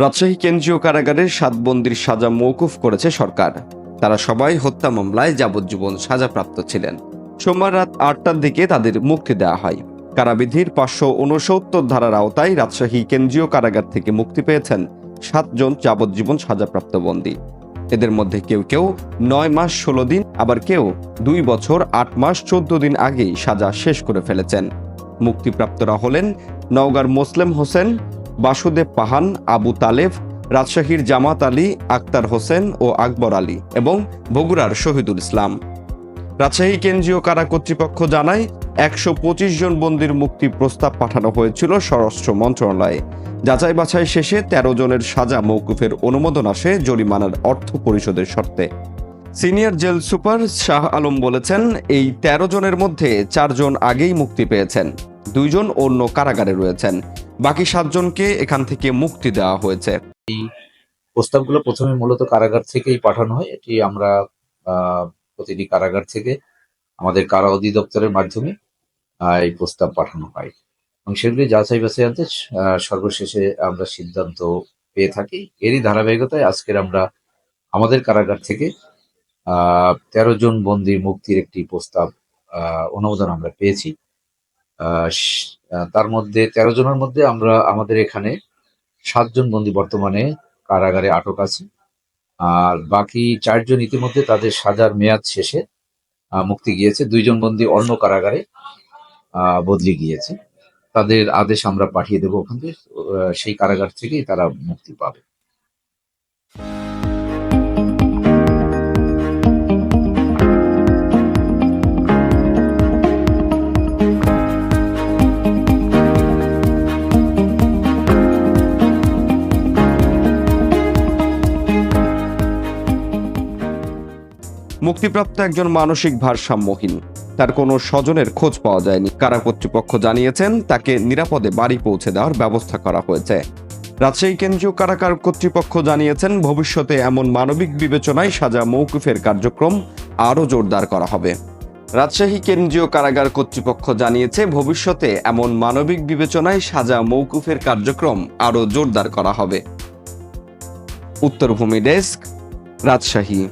রাজশাহী কেন্দ্রীয় কারাগারে সাত বন্দির সাজা মৌকুফ করেছে সরকার। তারা সবাই হত্যা মামলায় যাবজ্জীবন সাজাপ্রাপ্ত ছিলেন। সোমবার রাত আটটার দিকে তাদের মুক্তি দেওয়া হয়। কারাবিধির পাঁচশো উনসত্তর ধারার আওতায় রাজশাহী কেন্দ্রীয় কারাগার থেকে মুক্তি পেয়েছেন সাতজন যাবজ্জীবন সাজাপ্রাপ্ত বন্দী। এদের মধ্যে কেউ কেউ নয় মাস ষোলো দিন, আবার কেউ দুই বছর আট মাস চোদ্দ দিন আগেই সাজা শেষ করে ফেলেছেন। মুক্তিপ্রাপ্তরা হলেন নওগাঁর মোসলেম হোসেন বাসুদেব পাহান, আবু তালেব, রাজশাহীর জামাত আলী, আক্তার হোসেন ও আকবর আলী এবং বগুড়ার শহীদুল ইসলাম। রাজশাহী কেন্দ্রীয় কারা কর্তৃপক্ষ জানায়, একশো পঁচিশ জন বন্দির মুক্তি প্রস্তাব পাঠানো হয়েছিল স্বরাষ্ট্র মন্ত্রণালয়ে। যাচাই বাছাই শেষে তেরো জনের সাজা মৌকুফের অনুমোদন আসে জরিমানার অর্থ পরিশোধের শর্তে। Senior jail super Shah Alam বলেছেন, এই তেরো জনের মধ্যে চারজন আগেই মুক্তি পেয়েছেন, দুইজন অন্য কারাগারে রয়েছেন। বাকি সাতজনকে এখান থেকে মুক্তি দেওয়া হয়েছে। এই প্রস্তাবগুলো প্রথমে মূলত কারাগার থেকেই পাঠানো হয়। এটি আমরা প্রতিটি কারাগার থেকে আমাদের কারা অধিদপ্তরের মাধ্যমে এই প্রস্তাব পাঠানো হয়। এবং সেগুলি যাচাই বাছাই আনতে সর্বশেষে আমরা সিদ্ধান্ত পেয়ে থাকি। এরই ধারাবাহিকতায় আজকের আমরা আমাদের কারাগার থেকে আহ তেরো জন বন্দী মুক্তির একটি প্রস্তাব অনুমোদন আমরা পেয়েছি। তার মধ্যে তেরো জনের মধ্যে আমরা, আমাদের এখানে সাতজন বন্দী বর্তমানে কারাগারে আটক আছে। আর বাকি চারজন ইতিমধ্যে তাদের সাজার মেয়াদ শেষে মুক্তি গিয়েছে। দুইজন বন্দী অন্য কারাগারে বদলি গিয়েছে। তাদের আদেশ আমরা পাঠিয়ে দেবো ওখান থেকে। সেই কারাগার থেকেই তারা মুক্তি পাবে। মুক্তিপ্রাপ্ত একজন মানসিক ভারসাম্যহীন। তার কোনো স্বজনের খোঁজ পাওয়া যায়নি। কারা কর্তৃপক্ষ জানিয়েছেন, তাকে নিরাপদে বাড়ি পৌঁছে দেওয়ার ব্যবস্থা করা হয়েছে। রাজশাহী কেন্দ্রীয় কারাগার কর্তৃপক্ষ জানিয়েছেন, ভবিষ্যতে এমন মানবিক বিবেচনায় সাজা মৌকুফের কার্যক্রম আরও জোরদার করা হবে। রাজশাহী কেন্দ্রীয় কারাগার কর্তৃপক্ষ জানিয়েছে, ভবিষ্যতে এমন মানবিক বিবেচনায় সাজা মৌকুফের কার্যক্রম আরও জোরদার করা হবে। উত্তরভূমি ডেস্ক, রাজশাহী।